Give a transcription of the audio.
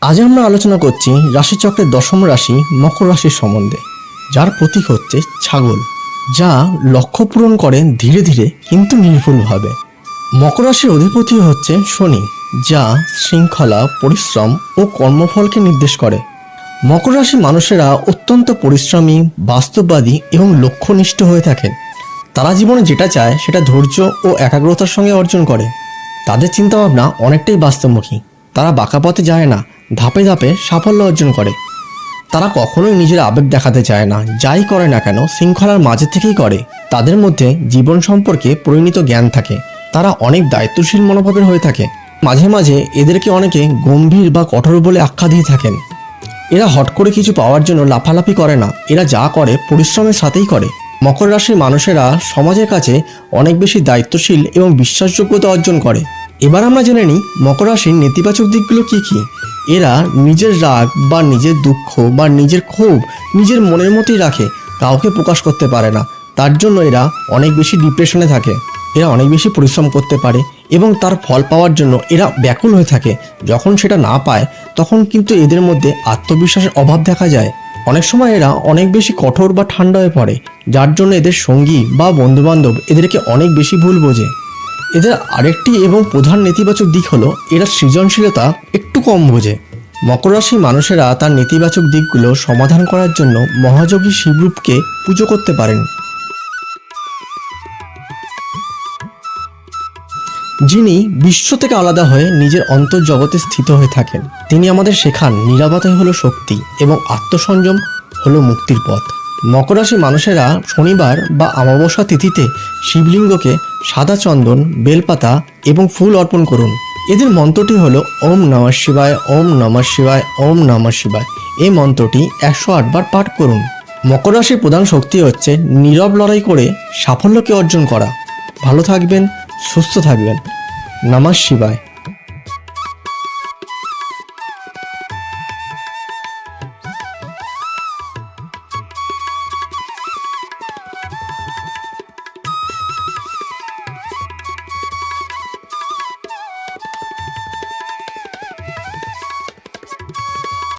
আজ আমরা আলোচনা করছি রাশিচক্রের দশম রাশি মকর রাশির সম্বন্ধে, যার প্রতীক হচ্ছে ছাগল, যা লক্ষ্য পূরণ করে ধীরে ধীরে কিন্তু নির্ভুলভাবে মকর রাশির অধিপতি হচ্ছে শনি, যা শৃঙ্খলা, পরিশ্রম ও কর্মফলকে নির্দেশ করে। মকর রাশি মানুষেরা অত্যন্ত পরিশ্রমী, বাস্তববাদী এবং লক্ষ্যনিষ্ঠ হয়ে থাকেন। তারা জীবনে যেটা চায় সেটা ধৈর্য ও একাগ্রতার সঙ্গে অর্জন করে। তাদের চিন্তাভাবনা অনেকটাই বাস্তবমুখী। তারা বাঁকা পথে যায় না ধাপে ধাপে সাফল্য অর্জন করে। তারা কখনোই নিজের আবেগ দেখাতে চায় না, যাই করে না কেন শৃঙ্খলার মাঝে থেকেই করে। তাদের মধ্যে জীবন সম্পর্কে পরিণত জ্ঞান থাকে। তারা অনেক দায়িত্বশীল মনোভাবের হয়ে থাকে। মাঝে মাঝে এদেরকে অনেকে গম্ভীর বা কঠোর বলে আখ্যা দিয়ে থাকেন। এরা হট করে কিছু পাওয়ার জন্য লাফালাফি করে না। এরা যা করে পরিশ্রমের সাথেই করে। মকর রাশির মানুষেরা সমাজের কাছে অনেক বেশি দায়িত্বশীল এবং বিশ্বাসযোগ্যতা অর্জন করে। এবার আমরা জেনে নিই মকর রাশির নেতিবাচক দিকগুলো কি কি। এরা নিজের রাগ বা নিজের দুঃখ বা নিজের ক্ষোভ নিজের মনের মতোই রাখে, কাউকে প্রকাশ করতে পারে না। তার জন্য এরা অনেক বেশি ডিপ্রেশনে থাকে। এরা অনেক বেশি পরিশ্রম করতে পারে এবং তার ফল পাওয়ার জন্য এরা ব্যাকুল হয়ে থাকে। যখন সেটা না পায়, তখন কিন্তু এদের মধ্যে আত্মবিশ্বাসের অভাব দেখা যায়। অনেক সময় এরা অনেক বেশি কঠোর বা ঠান্ডা হয়ে পড়ে, যার জন্য এদের সঙ্গী বা বন্ধুবান্ধব এদেরকে অনেক বেশি ভুল বোঝে। এদের আরেকটি এবং প্রধান নেতিবাচক দিক হলো, এরা সৃজনশীলতা একটু কম বোঝে। মকর রাশি মানুষেরা তার নেতিবাচক দিকগুলো সমাধান করার জন্য মহাযোগী শিবরূপকে পুজো করতে পারেন। যিনি বিশ্ব থেকে আলাদা হয়ে নিজের অন্তর্জগতে স্থিত হয়ে থাকেন। তিনি আমাদের শেখান নিরাপত্তাই হলো শক্তি এবং আত্মসংযম হলো মুক্তির পথ। মকর রাশি মানুষেরা শনিবার বা অমাবস্যা তিথিতে শিবলিঙ্গকে সাদা চন্দন, বেলপাতা এবং ফুল অর্পণ করুন। এদের মন্ত্রটি হল ওম নমঃ শিবায়, ওম নমঃ শিবায়, ওম নমঃ শিবায়। এই মন্ত্রটি একশো আটবার পাঠ করুন। মকর রাশির প্রধান শক্তি হচ্ছে নীরব লড়াই করে সাফল্যকে অর্জন করা। ভালো থাকবেন, সুস্থ থাকবেন। নমঃ শিবায়।